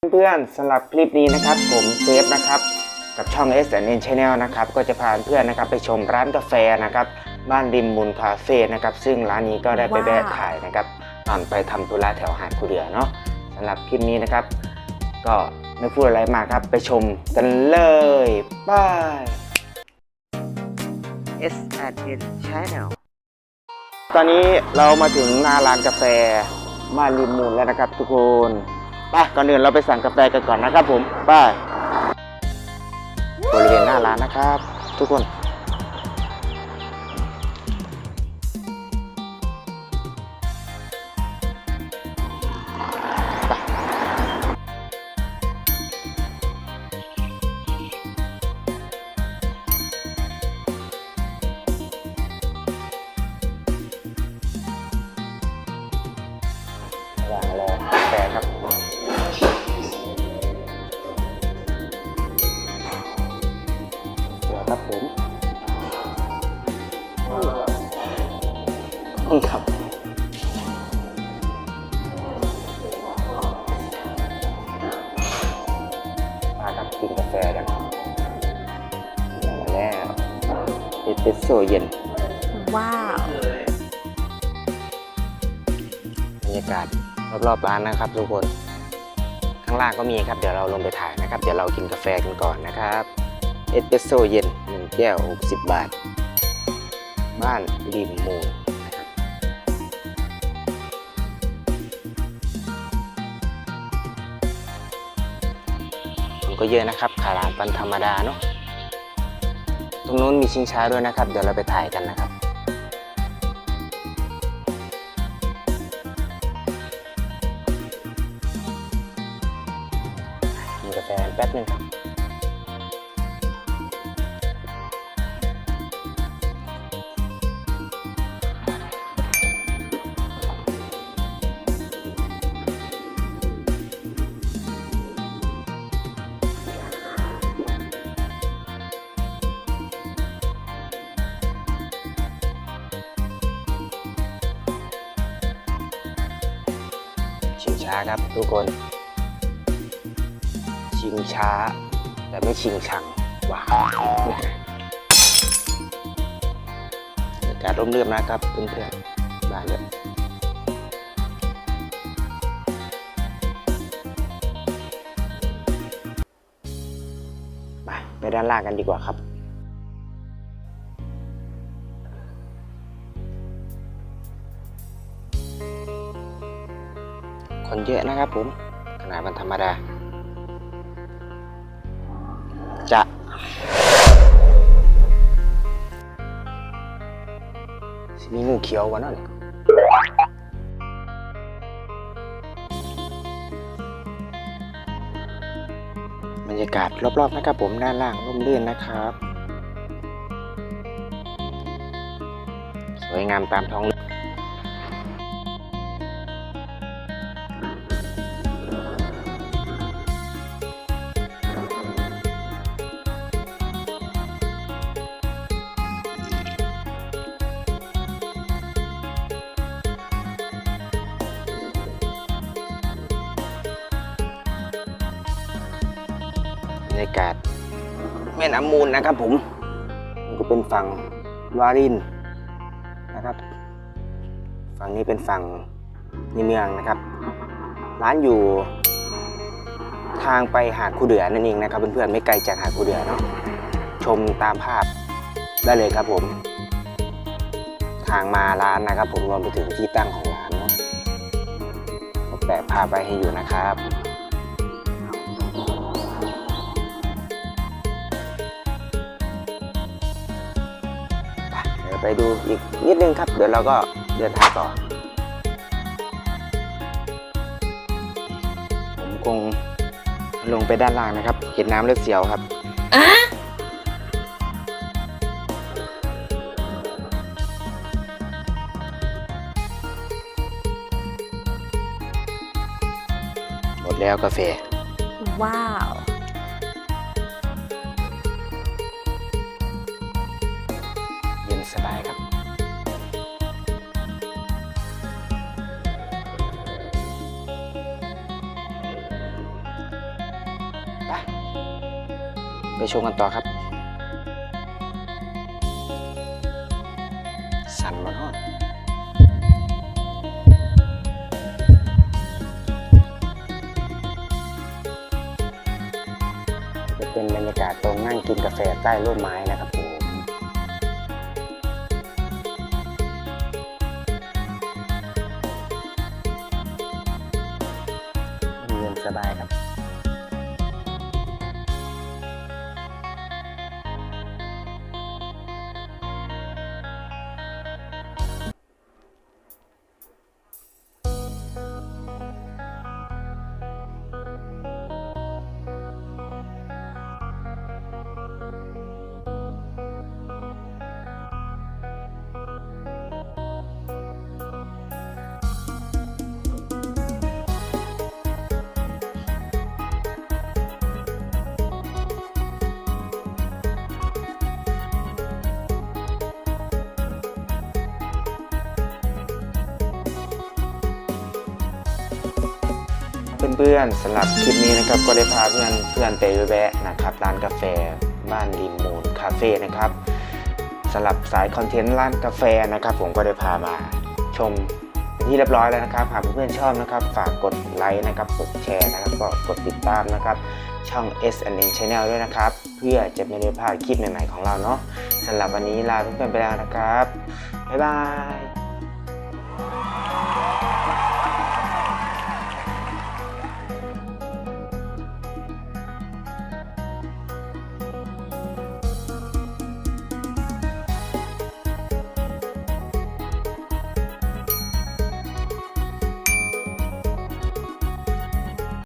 เพื่อนๆสำหรับคลิปนี้นะครับผมเซฟนะครับกับช่อง S N Channel นะครับก็จะพาเพื่อนๆนะครับไปชมร้านกาแฟนะครับบ้านริมมูลคาเฟ่นะครับซึ่งร้านนี้ก็ได้ไปว้าวแวะถ่ายนะครับตอนไปทำธุระแถวหาดคูเรือเนาะสำหรับคลิปนี้นะครับ ก็ไม่พูดอะไรมากครับไปชมกันเลยบาย S N Channel ตอนนี้เรามาถึงหน้าร้านกาแฟบ้านริมมูลแล้วนะครับทุกคน ไปก่อนอื่นเราไปสั่งกาแฟกันก่อนนะครับผมไปบริเวณหน้าร้านนะครับ ทุกคน ครับผมขอบคุณครับมาครับกินกาแฟกันมาแล้วเอสเปรสโซ่เย็น ว้าวบรรยากาศรอบๆร้านนะครับทุกคนข้างล่างก็มีครับ เดี๋ยวเราลงไปถ่ายนะครับ เดี๋ยวเรากินกาแฟกันก่อนนะครับ เอสเปรสโซ่เย็น1 แก้ว 60 บาท บ้านริมมูลนมันก็เยอะนะครับขาลานปันธรรมดาเนาะตรงนู้นมีชิงช้าด้วยนะครับ เดี๋ยวเราไปถ่ายกันนะครับกินกาแฟแป๊บนึงครับ ชิงช้าครับทุกคน ชิงช้า แต่ไม่ชิงชังว้าวอากาศร่มรื่นนะครับเพื่อนๆบ้านเลยไปไปด้านล่างกันดีกว่าครับ นเยอะนะครับผมขนาดมันธรรมดา จะมีงูเขียววะนั่นบรรยากาศรอบๆนะครับผมด้านล่างร่มรื่นนะครับ สวยงามตามท้อง รื่องบรรยากาศ แม่น้ำมูลนะครับผมมันก็เป็นฝั่งวารินนะครับ ฝั่งนี้เป็นฝั่งในเมืองนะครับ ร้านอยู่ทางไปหาดคูเดือนั่นเองนะครับเพื่อนๆไม่ไกลจากหาดคูเดือเนาะชมตามภาพได้เลยครับผม ทางมาร้านนะครับ ผมรวมไปถึงที่ตั้งของร้านเนาะผมแปะภาพไปให้อยู่นะครับ ไปดูอีกนิดนึงครับ เดี๋ยวเราก็เดินทางต่อ ผมคงลงไปด้านล่างนะครับ เห็นน้ำเลือดเสียวครับ หมดแล้วกาแฟ ว้าว สบายครับไปไปชมกันต่อครับ สั่นมาทอดจะเป็นบรรยากาศตรงนั่งกินกาแฟใต้ร่มไม้นะครับ สบายครับ เพื่อนๆสำหรับคลิปนี้นะครับก็ได้พาเพื่อนเพื่อนไปแวะนะครับร้านกาแฟบ้านริมมูลคาเฟ่นะครับสำหรับสายคอนเทนต์ร้านกาแฟนะครับ ผมก็ได้พามาชมเป็นที่เรียบร้อยแล้วนะครับหากเพื่อนๆชอบนะครับ ฝากกดไลค์นะครับกดแชร์นะครับก็กดติดตามนะครับ ช่อง S N N Channel ด้วยนะครับ เพื่อจะไม่ได้พลาดคลิปใหม่ๆของเราเนาะสำหรับวันนี้ลาเพื่อนๆไปแล้วนะครับบ๊ายบาย